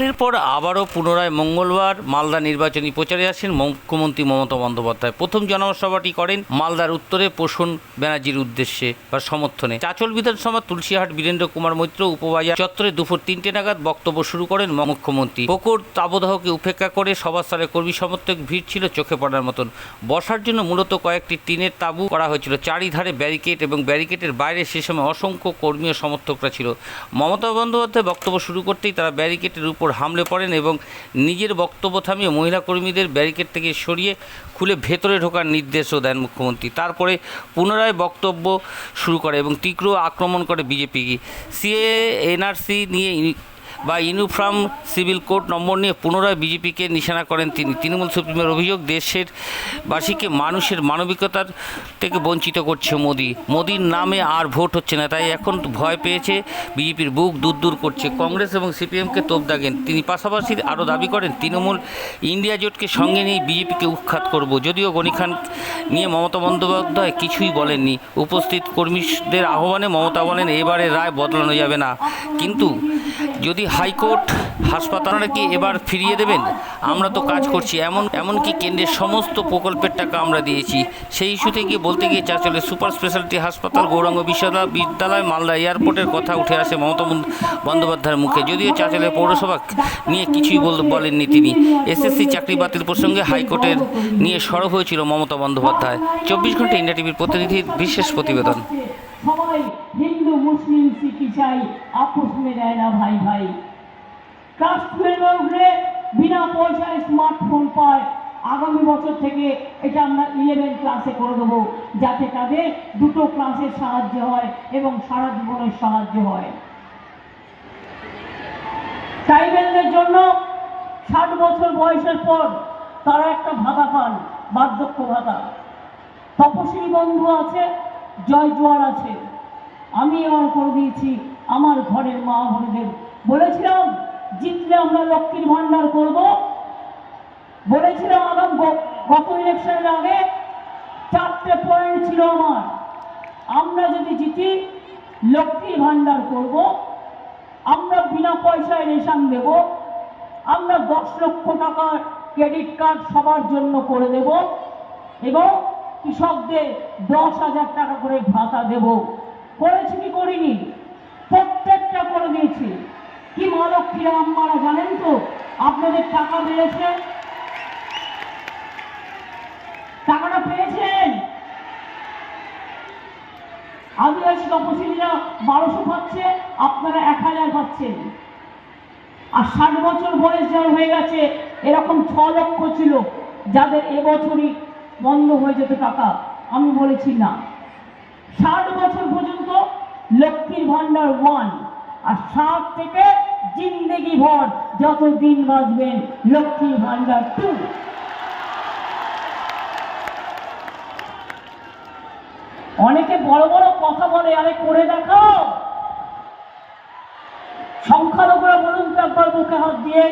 এরপর আবারও পুনরায় মঙ্গলবার মালদা নির্বাচনী প্রচারে আসেন মুখ্যমন্ত্রী মমতা বন্দ্যোপাধ্যায়। প্রথম জনসভাটি করেন মালদার উত্তরে পোষণ ব্যানার্জির উদ্দেশ্যে বা সমর্থনে। চাচল বিধানসভা তুলসীহাট বীরেন্দ্র কুমার মৈত্র, উপবাজার চত্বরে দুপুর তিনটে নাগাদ বক্তব্য শুরু করেন মুখ্যমন্ত্রী। প্রকট তাবদাহকে উপেক্ষা করে সভাস্থলে কর্মী সমর্থক ভিড় ছিল চোখে পড়ার মতন। বসার জন্য মূলত কয়েকটি টিনের তাঁবু করা হয়েছিল। চারিধারে ব্যারিকেড এবং ব্যারিকেডের বাইরে সে সময় অসংখ্য কর্মী ও সমর্থকরা ছিল। মমতা বন্দ্যোপাধ্যায় বক্তব্য শুরু করতেই তারা ব্যারিকেডের উপর হামলে পড়েন এবং নিজের বক্তব্য থামিয়ে মহিলা কর্মীদের ব্যারিকেড থেকে সরিয়ে খুলে ভেতরে ঢোকার নির্দেশও দেন মুখ্যমন্ত্রী। তারপরে পুনরায় বক্তব্য শুরু করে এবং তীব্র আক্রমণ করে বিজেপিকে সিএ এনআরসি নিয়ে বা ইউনিফর্ম সিভিল কোড নম্বর নিয়ে পুনরায় বিজেপিকে নিশানা করেন তিনি। তৃণমূল সুপ্রিমের অভিযোগ, দেশের বাসীকে মানুষের মানবিকতার থেকে বঞ্চিত করছে মোদি। মোদির নামে আর ভোট হচ্ছে না, তাই এখন ভয় পেয়েছে বিজেপির বুক দূর দূর করছে। কংগ্রেস এবং সিপিএমকে তোপ দাগেন। তিনি পাশাপাশি আরও দাবি করেন, তৃণমূল ইন্ডিয়া জোটকে সঙ্গে নিয়ে বিজেপিকে উৎখাত করব। যদিও গনি খান নিয়ে মমতা বন্দ্যোপাধ্যায় কিছুই বলেননি। উপস্থিত কর্মীদের আহ্বানে মমতা বলেন এবারে রায় বদলানো যাবে না। কিন্তু যদি হাইকোর্ট হাসপাতালরা কি এবার ফিরিয়ে দেবেন? আমরা তো কাজ করছি। এমন, এমনকি কেন্দ্রের সমস্ত প্রকল্পের টাকা আমরা দিয়েছি। সেই ইস্যুতে গিয়ে বলতে গিয়ে চাচলে সুপার স্পেশালিটি হাসপাতাল, গৌরাঙ্গ বিশ্ববিদ্যালয় বিদ্যালয়, মালদা এয়ারপোর্টের কথা উঠে আসে মমতা বন্দ্যোপাধ্যায়ের মুখে। যদিও চাচলে পৌরসভা নিয়ে কিছুই বল- বলেননি তিনি। এসএসসি চাকরি বাতিল প্রসঙ্গে হাইকোর্টের নিয়ে সরব হয়েছিল মমতা বন্দ্যোপাধ্যায়। চব্বিশ ঘণ্টা ইন্ডিয়া টিভির প্রতিনিধির বিশেষ প্রতিবেদন। সবাই হিন্দু, মুসলিম ইসাই আপোষ দেয় না ভাই ভাই। ক্লাস টুয়েলভে উঠলে বিনা পয়সায় স্মার্টফোন পায়। আগামী বছর থেকে এটা আমরা ইলেভেন ক্লাসে করে দেবো, যাতে তাদের দুটো ক্লাসের সাহায্য হয় এবং সারা জীবনের সাহায্য হয়। ট্রাইবেলদের জন্য ষাট বছর বয়সের পর তারা একটা ভাতা পান, বার্ধক্য ভাতা। তপশিলি বন্ধু আছে জয় জোয়ার আছে। আমি এবার করে দিয়েছি আমার ঘরের মা বোনেদের। বলেছিলাম, জিতলে আমরা লক্ষ্মীর ভান্ডার করব। বলেছিলাম আগাম গত ইলেকশনের আগে চারটে পয়েন্ট ছিল আমার। আমরা যদি জিতি, লক্ষ্মীর ভান্ডার করব। আমরা বিনা পয়সায় রেশন দেব। আমরা দশ লক্ষ টাকার ক্রেডিট কার্ড সবার জন্য করে দেব এবং কৃষকদের দশ হাজার টাকা করে ভাতা দেব। করেছি কি করিনি? প্রত্যেকটা করে দিয়েছি। কি মা লক্ষ্মীরা আপনারা জানেন তো? আপনাদের টাকা বেড়েছে টাকাটা পেয়েছেন? আদিবাসী তপশিলীরা বারোশো পাচ্ছে, আপনারা এক হাজার পাচ্ছেন। আর ষাট বছর বয়স যার হয়ে গেছে, এরকম ছ লক্ষ ছিল, যাদের এবছরই বন্ধ হয়ে যেত টাকা। আমি বলেছি না। ষাট বছর পর্যন্ত লক্ষ্মীর ভান্ডার ওয়ান আর ষাট থেকে জিন্দেগি ভর যত দিন বাঁচবেন লক্ষ্মীর ভান্ডার টু অনেকে বড় বড় কথা বলে, আরে করে দেখাও। সংখ্যালঘুরা বলুন তো একবার মুখে হাত দিয়ে।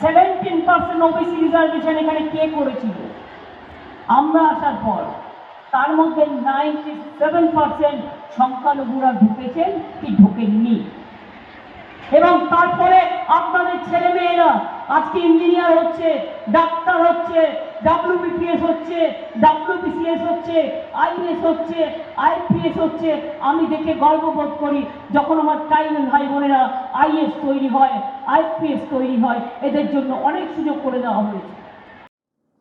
সেভেন্টিন পার্সেন্ট ওবিসি রিজার্ভেশন এখানে কে করেছিল? আমরা আসার পর। তার মধ্যে নাইনটি সেভেন পার্সেন্ট সংখ্যালঘুরা ঢুকেছেন কি ঢোকেননি। এবং তারপরে আপনাদের ছেলে মেয়েরা আজকে ইঞ্জিনিয়ার হচ্ছে, ডাক্তার হচ্ছে ডাব্লিউবিপিএস হচ্ছে ডাব্লিউবিসিএস হচ্ছে আইএস হচ্ছে আইপিএস হচ্ছে। আমি দেখে গর্ববোধ করি, যখন আমার ট্রাইবেল ভাই বোনেরা আইএস তৈরি হয় আইপিএস তৈরি হয়, এদের জন্য অনেক সুযোগ করে দেওয়া হয়েছে।